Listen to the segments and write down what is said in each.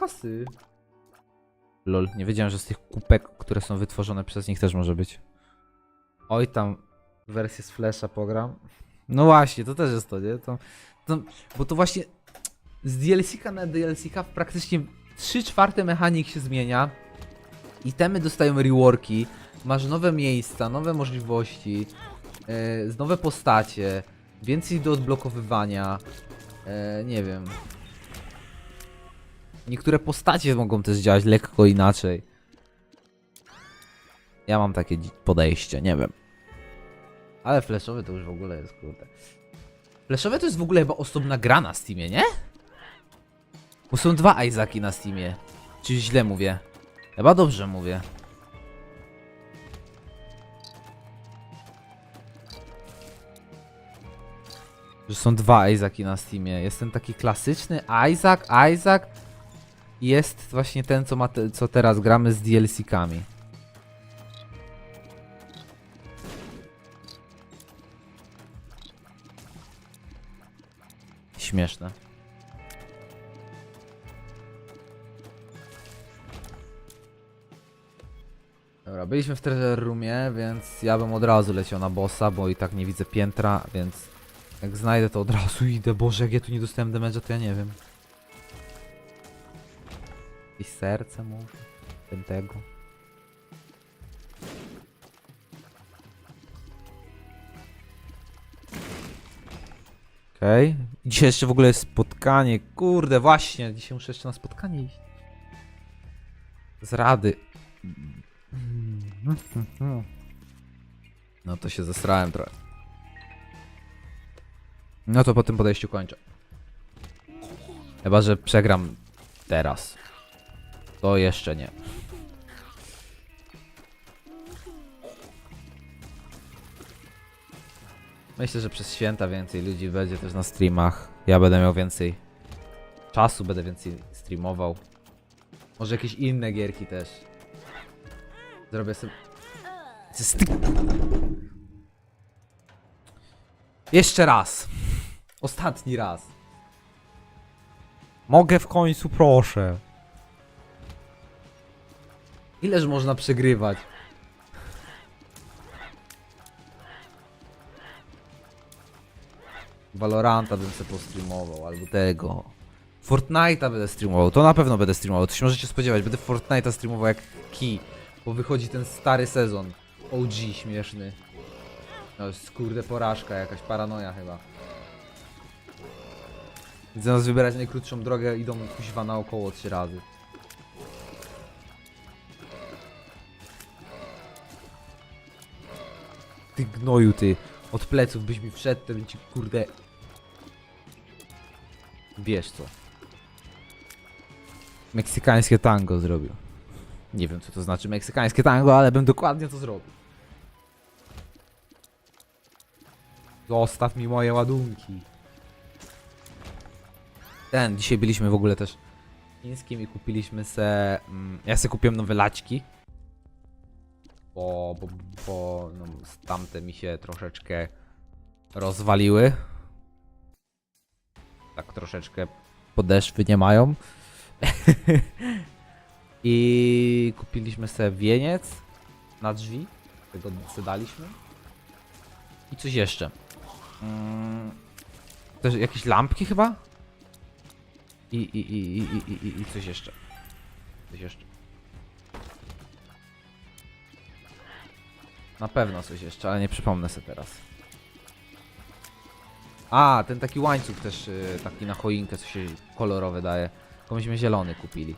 kasy. Lol, nie wiedziałem, że z tych kupek, które są wytworzone przez nich też może być. Oj, tam wersję z Flasha pogram. No właśnie, to też jest to, nie? To, to, bo to właśnie z DLC-ka na DLC-ka praktycznie 3 czwarte mechanik się zmienia. Itemy dostają reworki, masz nowe miejsca, nowe możliwości, z nowe postacie, więcej do odblokowywania, e, nie wiem. Niektóre postacie mogą też działać lekko inaczej. Ja mam takie podejście, nie wiem. Ale flashowy to już w ogóle jest kurde. Flashowe to jest w ogóle chyba osobna gra na Steamie, nie? Bo są dwa Isaki na Steamie. Czy źle mówię? Chyba dobrze mówię. Że są dwa Isaki na Steamie. Jest ten taki klasyczny Isaac, Isaac jest właśnie ten, co, ma te, co teraz gramy z DLC-kami. Śmieszne. Dobra, byliśmy w treasure roomie, więc ja bym od razu leciał na bossa, bo i tak nie widzę piętra, więc jak znajdę to od razu idę. Boże, jak ja tu nie dostałem damage'a, to ja nie wiem. Jakieś serce może? Ten tego. Okej. Dzisiaj jeszcze w ogóle jest spotkanie. Kurde, właśnie. Dzisiaj muszę jeszcze na spotkanie iść. Z rady. No to się zesrałem trochę. No to po tym podejściu kończę. Chyba, że przegram teraz. To jeszcze nie. Myślę, że przez święta więcej ludzi będzie też na streamach. Ja będę miał więcej czasu, będę więcej streamował. Może jakieś inne gierki też. Zrobię sobie. Jeszcze raz. Ostatni raz. Mogę w końcu, proszę. Ileż można przegrywać? Valoranta bym sobie postreamował, albo tego. Fortnite'a będę streamował, to na pewno będę streamował, to się możecie spodziewać, będę Fortnite'a streamował jak key, bo wychodzi ten stary sezon. OG śmieszny. No jest kurde porażka, jakaś paranoja chyba. Zamiast wybierać najkrótszą drogę, idą kuźwa naokoło trzy razy. Ty gnoju, ty. Od pleców byś mi wszedł, to bym ci kurde... Wiesz co. Meksykańskie tango zrobił. Nie wiem co to znaczy meksykańskie tango, ale bym dokładnie to zrobił. Zostaw mi moje ładunki. Ten, dzisiaj byliśmy w ogóle też chińskim i kupiliśmy se... Mm, ja se kupiłem nowe laćki. Bo, bo, bo no, tamte mi się troszeczkę rozwaliły. Tak troszeczkę podeszwy nie mają. I kupiliśmy sobie wieniec na drzwi. Tego daliśmy. I coś jeszcze. Mm, też jakieś lampki chyba? I, i, i, i, i, i, i coś jeszcze. Coś jeszcze. Na pewno coś jeszcze, ale nie przypomnę sobie teraz. A, ten taki łańcuch też, y, taki na choinkę, co się kolorowy daje. Tylko zielony kupili.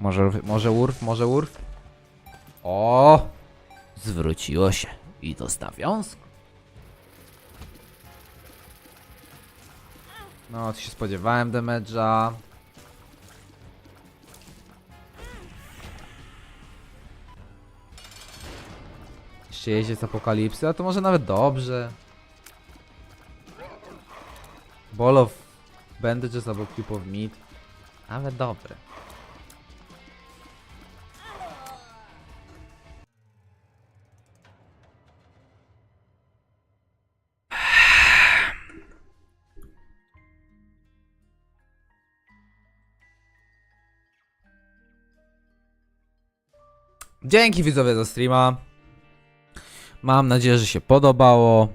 Może, może urf, może urf? O! Zwróciło się. I to z. No, to się spodziewałem damage'a. oczywiście jeździec apokalipsy, a to może nawet dobrze. Ball of bandages albo cube of meat. Nawet dobre. Dzięki widzowie za streama. Mam nadzieję, że się podobało.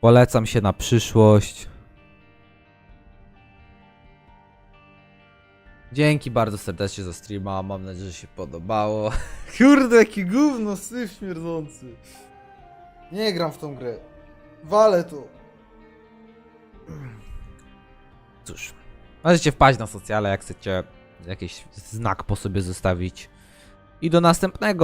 Polecam się na przyszłość. Dzięki bardzo serdecznie za streama. Mam nadzieję, że się podobało. Kurde, jaki gówno, syf śmierdzący. Nie gram w tą grę. Walę to. Cóż, możecie wpaść na socjale, jak chcecie jakiś znak po sobie zostawić. I do następnego.